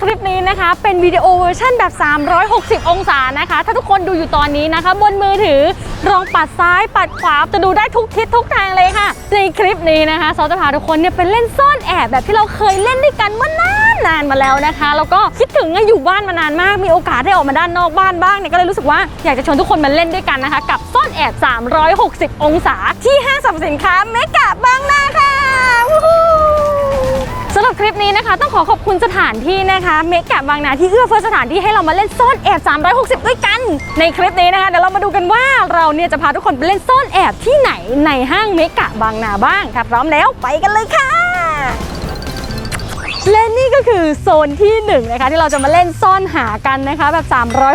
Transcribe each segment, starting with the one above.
คลิปนี้นะคะ เป็นวิดีโอเวอร์ชันแบบ 360 องศานะคะ ถ้าทุกคนดูอยู่ตอนนี้นะคะ บนมือถือลองปัดซ้ายปัดขวาจะดูได้ทุกทิศทุกทางเลยค่ะ ในคลิปนี้นะคะซอจะพาทุกคนเนี่ยไปเล่นซ่อนแอบแบบที่เราเคยเล่นด้วยกันเมื่อนานนานมาแล้วนะคะ แล้วก็คิดถึงอะอยู่บ้านมานานมากมีโอกาสได้ออกมาด้านนอกบ้านบ้างเนี่ยก็เลยรู้สึกว่าอยากจะชวนทุกคนมาเล่นด้วยกันนะคะ กับซ่อนแอบ 360 องศาที่ห้างสรรพสินค้าเมกะบางนาค่ะวู้ฮู้ สำหรับคลิป นี้นะคะ ต้องขอขอบคุณสถานที่นะคะเมกะบางนาที่เอื้อเฟื้อสถานที่ให้เรามาเล่นซ่อนแอบ 360 ด้วยกัน ในคลิปนี้นะคะเดี๋ยวเรามาดูกันว่าเราเนี่ยจะพาทุกคนไปเล่นซ่อนแอบที่ไหนในห้างเมกะบางนาบ้างครับพร้อมแล้วไปกันเลยค่ะ และนี่ก็คือโซนที่1นงนะคะที่เราจะมาเล่นซ่อนหากันนะคะแบบ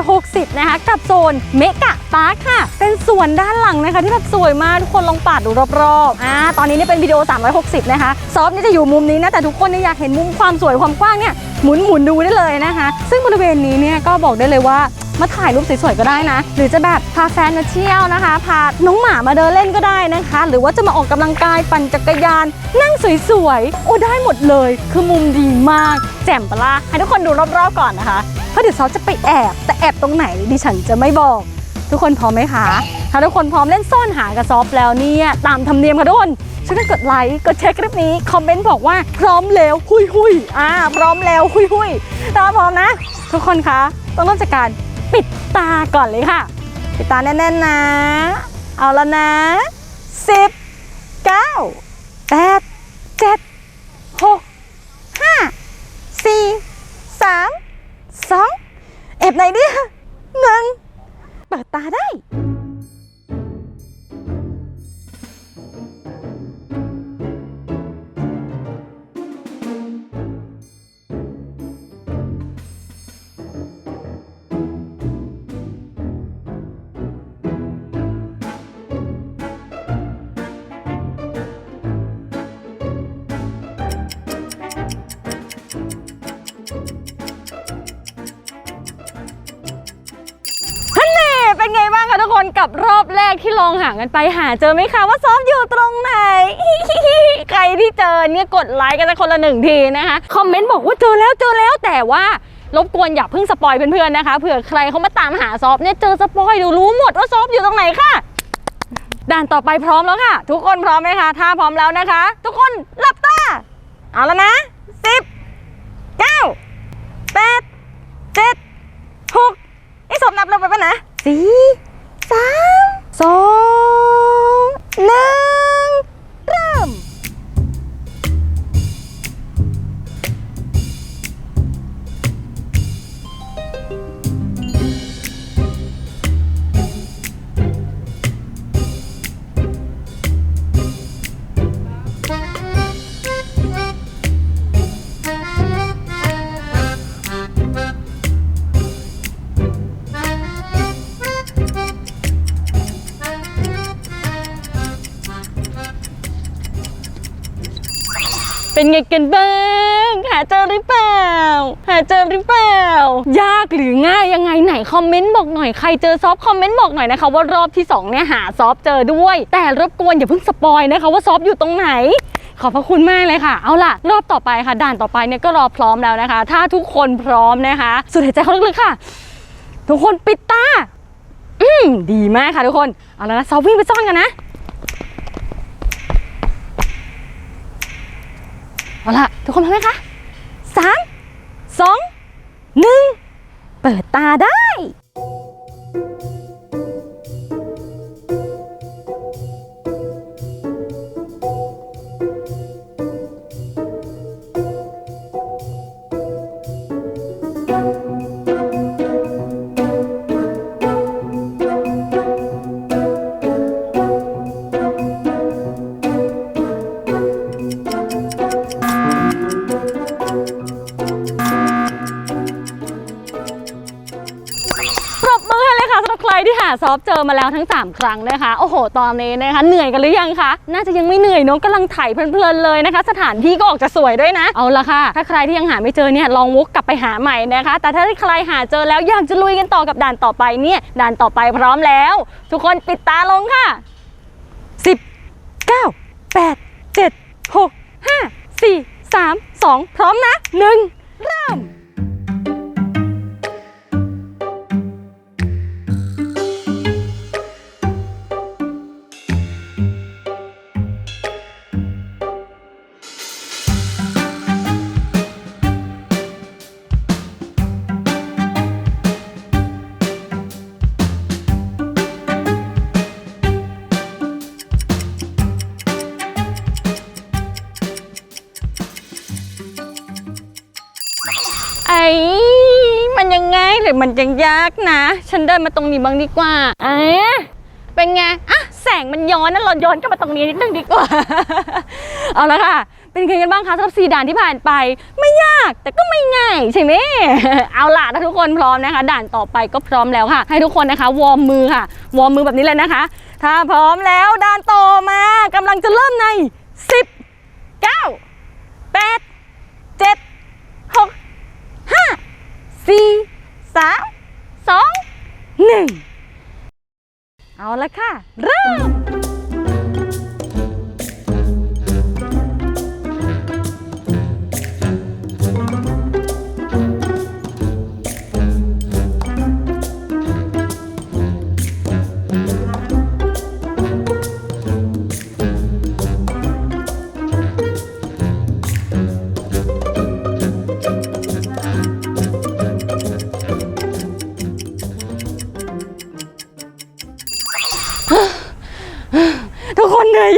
360 นะคะกับโซนเมกะปาร์คค่ะ เป็นส่วนด้านหลังนะคะที่แบบสวยมากทุกคนลองปาดดูรอบๆอ่าตอนนี้นี่เป็นวิดีโอ 360 นะคะ ซอฟนี่จะอยู่มุมนี้นะแต่ทุกคนเนี่ยอยากเห็นมุมความสวยความกว้างเนี่ยหมุนหมุนๆดูได้เลยนะคะ ซึ่งบริเวณนี้เนี่ยก็บอกได้เลยว่า มาถ่ายรูปสวยๆก็ได้นะ หรือจะแบบพาแฟนมาเที่ยวนะคะ พาน้องหมามาเดินเล่นก็ได้นะคะ หรือว่าจะมาออกกำลังกายปั่นจักรยาน นั่งสวยๆ โอ้ได้หมดเลย คือมุมดีมาก แจ่มปะล่ะให้ทุกคนดูรอบๆก่อนนะคะ เพราะเดี๋ยวซอฟจะไปแอบ แต่แอบตรงไหนดิฉันจะไม่บอก ทุกคนพร้อมไหมคะ ถ้าทุกคนพร้อมเล่นซ่อนหากับซอฟแล้วเนี่ยตามธรรมเนียมค่ะทุกคนช่วยกันกดไลค์กดแชร์คลิปนี้ คอมเมนต์บอกว่าพร้อมแล้วหุยหุยอ่าพร้อมแล้วหุยหุยถ้าพร้อมนะ ทุกคนคะ ต้องเริ่มจากการ ปิดตาก่อนเลยค่ะ ปิดตาแน่นๆนะ เอาแล้วนะ10 9 8 7 6 5 4 3 2เอ็บไหนดิหนึ่งเปิดตาได้ กับรอบแรกที่ลองหากันไปหาเจอไหมคะว่าซอฟอยู่ตรงไหน ใครที่เจอเนี่ยกดไลค์กันสักคนละหนึ่งทีนะคะคอมเมนต์บอกว่าเจอแล้วเจอแล้วแต่ว่ารบกวนอย่าเพิ่งสปอยเพื่อนๆนะคะเผื่อใครเขามาตามหาซอฟเนี่ยเจอสปอยเดี๋ยวรู้หมดว่าซอฟอยู่ตรงไหนค่ะด่านต่อไปพร้อมแล้วค่ะ ทุกคนพร้อมไหมคะถ้าพร้อมแล้วนะคะ ทุกคนหลับตาเอาแล้วนะสิบเก้าแปดเจ็ดหกไอ้สมนับเราไปปะนะสี่ ส เป็นไงกันบ้าง หาเจอหรือเปล่า หาเจอหรือเปล่า ยากหรือง่ายยังไงไหนคอมเมนต์บอกหน่อยใครเจอซอฟคอมเมนต์บอกหน่อยนะคะว่ารอบที่สองเนี่ยหาซอฟเจอด้วย แต่รบกวนอย่าเพิ่งสปอยนะคะว่าซอฟอยู่ตรงไหนขอบพระคุณมากเลยค่ะ เอาล่ะ รอบต่อไปค่ะ ด่านต่อไปเนี่ยก็รอพร้อมแล้วนะคะ ถ้าทุกคนพร้อมนะคะ สุดหายใจเข้าลึกๆค่ะ ทุกคนปิดตา อืมดีมากค่ะทุกคน เอาล้วนะซอฟวิ่งไปซ่อนกันนะ เอาล่ะ ทุกคนพร้อมไหมคะสามสองหนึ่งเปิดตาได้ อฟเจอมาแล้วทั้ง 3 ครั้งนะคะ โอ้โห ตอนนี้นะคะ เหนื่อยกันหรือยังคะ น่าจะยังไม่เหนื่อยเนอะกำลังไถ่ายเพลินๆเลยนะคะ สถานที่ก็ออกจะสวยด้วยนะ เอาละค่ะ ถ้าใครที่ยังหาไม่เจอเนี่ยลองวกกลับไปหาใหม่นะคะ แต่ถ้าใครหาเจอแล้วอยากจะลุยกันต่อกับด่านต่อไปเนี่ยด่านต่อไปพร้อมแล้ว ทุกคนปิดตาลงค่ะ 10 9 8 7 6 5 4 3 2 พร้อมนะ 1 เริ่ม ยังไงหรือมันยังยากนะ ฉันเดินมาตรงนี้บ้างดีกว่าไอ้เป็นไงอะแสงมันย้อนนะเราย้อนกลับมาตรงนี้นิดนึงดีกว่า เอาละค่ะ เป็นไงกันบ้างคะสำหรับสี่ด่านที่ผ่านไป ไม่ยากแต่ก็ไม่ง่ายใช่ไหมเอาล่ะถ้าทุกคนพร้อมนะคะ ด่านต่อไปก็พร้อมแล้วค่ะ ให้ทุกคนนะคะ วอร์มมือค่ะ วอร์มมือแบบนี้เลยนะคะ ถ้าพร้อมแล้วด่านต่อมากำลังจะเริ่มใน 10 9 8 7 6ห้า สามสองหนึ่งเอาละค่ะ เริ่ม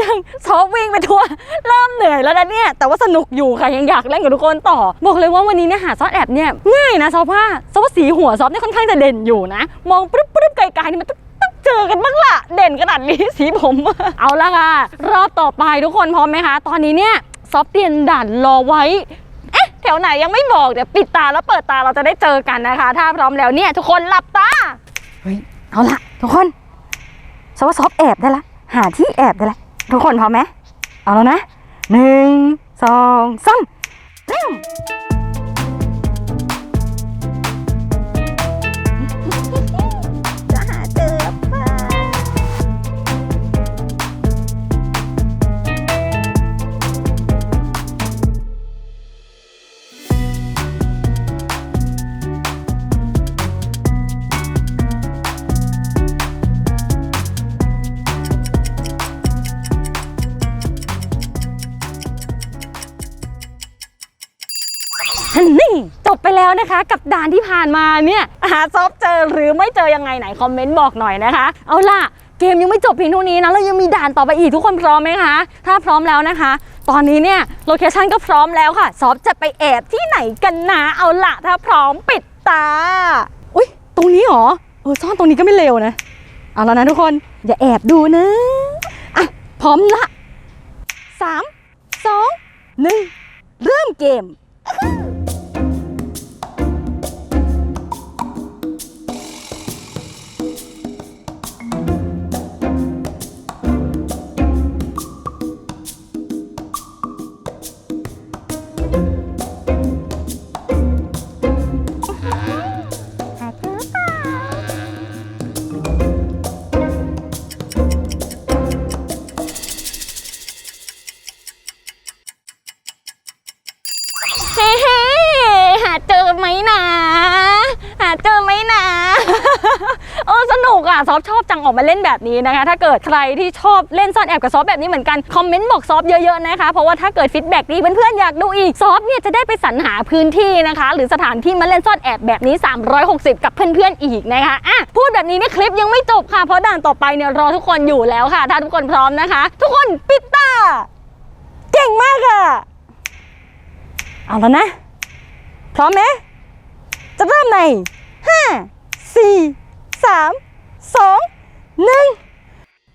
ยังซ้อมวิ่งไปทั่ว เริ่มเหนื่อยแล้วนะเนี่ย แต่ว่าสนุกอยู่ค่ะยังอยากเล่นกับทุกคนต่อ บอกเลยว่าวันนี้เนี่ยหาซอสแอบเนี่ยง่ายนะซอฟว่าซอฟว่าสีหัวซอฟเนี่ยค่อนข้างจะเด่นอยู่นะ มองปุ๊บปุ๊บไกลๆนี่มันต้องเจอกันบ้างล่ะ เด่นขนาดนี้สีผม เอาละค่ะ รอบต่อไปทุกคนพร้อมไหมคะ ตอนนี้เนี่ยซอฟเตียมด่านรอไว้เอ๊ะแถวไหนยังไม่บอกเดี๋ยวปิดตาแล้วเปิดตาเราจะได้เจอกันนะคะ ถ้าพร้อมแล้วเนี่ยทุกคนหลับตาเฮ้ยเอาละทุกคนซอฟซอฟแอบได้ละหาที่แอบได้ละ ทุกคนพร้อมไหมเอาแล้วนะหนึ่งสองสามเริ่ม แล้วนะคะกับด่านที่ผ่านมาเนี่ยหาซอฟเจอหรือไม่เจอยังไงไหนคอมเมนต์บอกหน่อยนะคะ เอาล่ะเกมยังไม่จบเพียงเท่านี้นะเรายังมีด่านต่อไปอีกทุกคนพร้อมไหมคะ ถ้าพร้อมแล้วนะคะ ตอนนี้เนี่ยโลเคชั่นก็พร้อมแล้วค่ะ ซอฟจะไปแอบที่ไหนกันนะเอาล่ะถ้าพร้อมปิดตา อุ้ยตรงนี้เหรอเออซ่อนตรงนี้ก็ไม่เร็วนะเอาแล้วนะทุกคนอย่าแอบดูนะอะพร้อมละสามสองหนึ่งเริ่มเกม ซอฟชอบจังออกมาเล่นแบบนี้นะคะ ถ้าเกิดใครที่ชอบเล่นซ่อนแอบกับซอฟแบบนี้เหมือนกัน คอมเมนต์บอกซอฟเยอะๆนะคะ เพราะว่าถ้าเกิดฟีดแบ็กดีเพื่อนๆอยากดูอีกซอฟเนี่ยจะได้ไปสรรหาพื้นที่นะคะ หรือสถานที่มาเล่นซ่อนแอบแบบนี้ 360 กับเพื่อนๆอีกนะคะอะพูดแบบนี้เนี่ยคลิปยังไม่จบค่ะเพราะด่านต่อไปเนี่ยรอทุกคนอยู่แล้วค่ะถ้าทุกคนพร้อมนะคะ ทุกคนปิดตาเก่งมากค่ะเอาแล้วนะ พร้อมไหมจะเริ่มในห้าสี่สาม สองหนึ่ง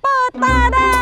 เปิดตาได้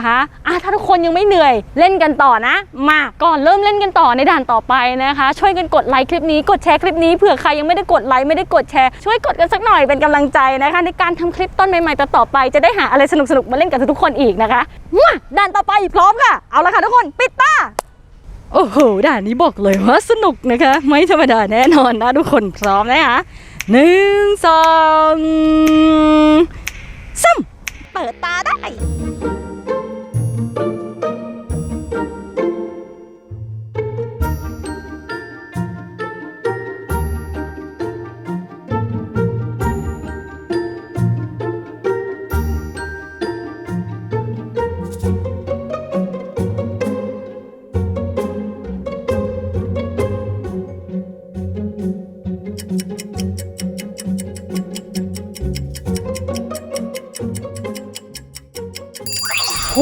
นื่อยกันเหรอคะอะถ้าทุกคนยังไม่เหนื่อยเล่นกันต่อนะ มาก่อนเริ่มเล่นกันต่อในด่านต่อไปนะคะ ช่วยกันกดไลค์คลิปนี้กดแชร์คลิปนี้เผื่อใครยังไม่ได้กดไลค์ไม่ได้กดแชร์ช่วยกดกันสักหน่อยเป็นกำลังใจนะคะ ในการทำคลิปต้นใหม่ๆต่อๆไปจะได้หาอะไรสนุกๆมาเล่นกับทุกๆคนอีกนะคะมาด่านต่อไปพร้อมค่ะ เอาละค่ะทุกคนปิดตาโอ้โหด่านนี้บอกเลยว่าสนุกนะคะ ไม่ธรรมดาแน่นอนนะทุกคนพร้อมนะคะหนึ่งสองสามเปิดตาได้ โห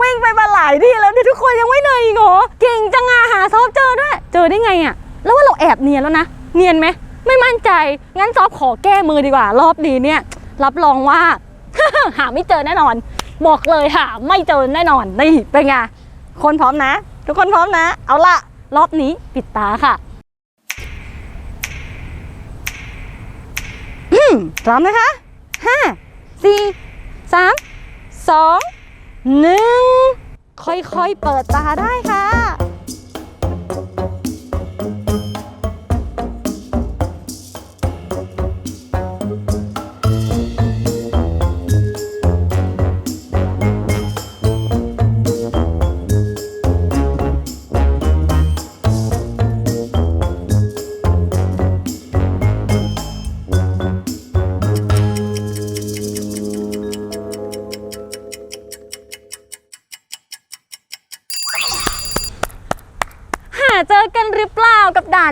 วิ่งไปมาหลายที่แล้วเนี่ยทุกคนยังไม่เหนื่อยอีกเหรอเก่งจังอะหาซอฟเจอด้วย เจอได้ไงอะแล้วว่าเราแอบเนียนแล้วนะ เนียนไหมไม่มั่นใจ งั้นซอฟขอแก้มือดีกว่า รอบนี้เนี่ย รับรองว่า หาไม่เจอแน่นอน บอกเลยหาไม่เจอแน่นอนนี่เป็นไงคนพร้อมนะ ทุกคนพร้อมนะ เอาละรอบนี้ปิดตาค่ะพร้อมนะคะห้าสี่ สามสองหนึ่งค่อยๆ เปิดตาได้ค่ะ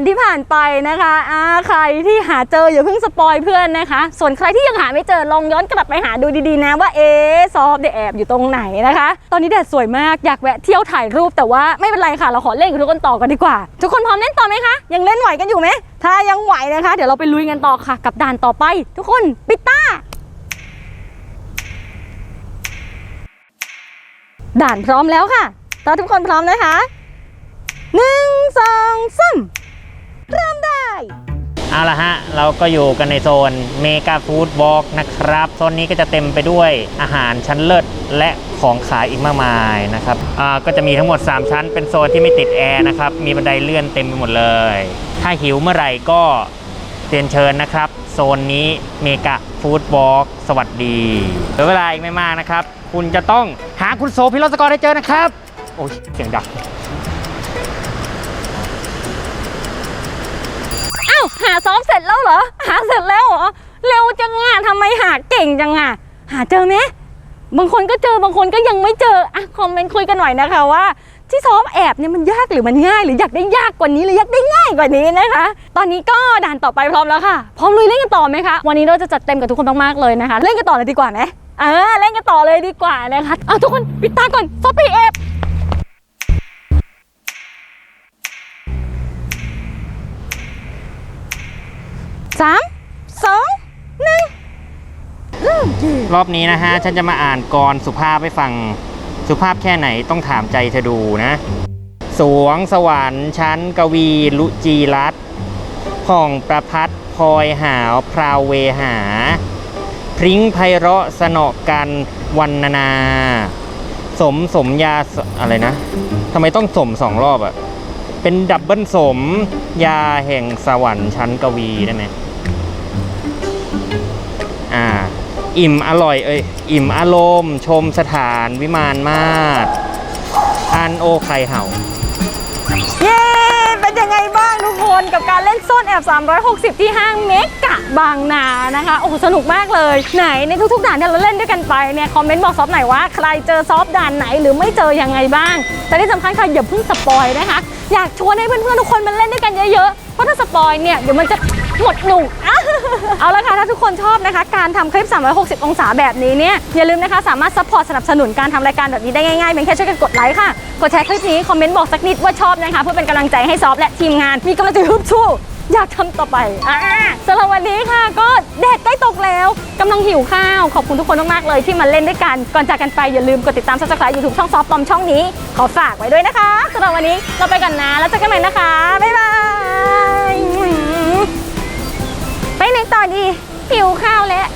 ที่ผ่านไปนะคะอ่าใครที่หาเจออย่าเพิ่งสปอยเพื่อนนะคะ ส่วนใครที่ยังหาไม่เจอลองย้อนกลับไปหาดูดีๆนะว่าเอ๊ซอฟเดแอบอยู่ตรงไหนนะคะ ตอนนี้แดดสวยมากอยากแวะเที่ยวถ่ายรูปแต่ว่าไม่เป็นไรค่ะ เราขอเล่นกับทุกคนต่อกันดีกว่า ทุกคนพร้อมเล่นต่อไหมคะยังเล่นไหวกันอยู่ไหมถ้ายังไหวนะคะ เดี๋ยวเราไปลุยกันต่อค่ะ กับด่านต่อไป ทุกคนปิดตาด่านพร้อมแล้วค่ะตอนทุกคนพร้อมนะคะหนึ่งสองสาม เอาละฮะ เราก็อยู่กันในโซนเมกาฟู้ดวอล์กนะครับ โซนนี้ก็จะเต็มไปด้วยอาหารชั้นเลิศและของขายอีกมากมายนะครับ อ่า ก็จะมีทั้งหมด 3 ชั้น เป็นโซนที่ไม่ติดแอร์นะครับ มีบันไดเลื่อนเต็มไปหมดเลย ถ้าหิวเมื่อไหร่ก็เรียนเชิญนะครับ โซนนี้เมกาฟู้ดวอล์กสวัสดีเหลือเวลาอีกไม่มากนะครับ คุณจะต้องหาคุณโซพิโรสกรให้เจอนะครับ โอ้ยเสียงดัง หาซ้อมเสร็จแล้วเหรอ หาเสร็จแล้วเหรอ เร็วจังอะทำไมหาเก่งจังอะ หาเจอไหมบางคนก็เจอบางคนก็ยังไม่เจออะคอมเมนต์คุยกันหน่อยนะคะว่า ที่ซ้อมแอบเนี่ยมันยากหรือมันง่าย หรืออยากได้ยากกว่านี้หรืออยากได้ง่ายกว่านี้นะคะ ตอนนี้ก็ด่านต่อไปพร้อมแล้วค่ะ พร้อมลุยเล่นกันต่อไหมคะวันนี้เราจะจัดเต็มกับทุกคนมากๆเลยนะคะ เล่นกันต่อเลยดีกว่าไหมเออเล่นกันต่อเลยดีกว่านะคะเอาทุกคนปิดตาก่อนซอฟปี้แอบ สามสองหนึ่งเริ่มรอบนี้นะฮะ ฉันจะมาอ่านกรสุภาพให้ฟังสุภาพแค่ไหนต้องถามใจเธอดูนะ สวงสวรรค์ชั้นกวีลุจีรัตผ่องประพัดพลอยหาวพราวเวหา พริ้งไพเราะสนอกันวันนานาสมสมยาอะไรนะทำไมต้องสมสองรอบอะ เป็นดับเบิลสม ยาแห่งสวรรค์ชั้นกวีได้ไหมอ่า อิ่มอร่อยเอ้ยอิ่มอารมณ์ชมสถานวิมานมาศอันโอไข่เห่า เย้ เป็นยังไงบ้างทุกคนกับการเล่นซ่อนแอบ 360 ที่ห้างเมกะบางนานะคะ โอ้สนุกมากเลย ไหนในทุกๆด่านที่เราเล่นด้วยกันไปเนี่ย คอมเมนต์บอกซอฟหน่อยว่า ใครเจอซอฟด่านไหนหรือไม่เจอยังไงบ้าง แต่ที่สำคัญค่ะอย่าเพิ่งสปอยนะคะ อยากชวนให้เพื่อนๆทุกคนมาเล่นด้วยกันเยอะๆ เพราะถ้าสปอยเนี่ยเดี๋ยวมันจะหมดหนุกอะเอาละค่ะถ้าทุกคนชอบนะคะ การทำคลิป 360 องศาแบบนี้เนี่ยอย่าลืมนะคะสามารถซัพพอร์ตสนับสนุนการทำรายการแบบนี้ได้ง่ายๆเพียงแค่ช่วยกันกดไลค์ค่ะ กดแชร์คลิปนี้คอมเมนต์บอกสักนิดว่าชอบนะคะเพื่อเป็นกำลังใจให้ซอฟและทีมงานมีกำลังใจฮึบชู อยากทำต่อไปอ่าสำหรับวันนี้ค่ะ ก็แดดใกล้ตกแล้วกำลังหิวข้าว ขอบคุณทุกคนมากๆเลยที่มาเล่นด้วยกัน ก่อนจากกันไปอย่าลืมกดติดตาม subscribe YouTube ช่องซอฟปอมช่องนี้ ขอฝากไว้ด้วยนะคะสำหรับวันนี้เราไปกันนะ แล้วเจอกันใหม่นะคะ บ๊ายบายไปไหนต่อดีหิวข้าวแล้ว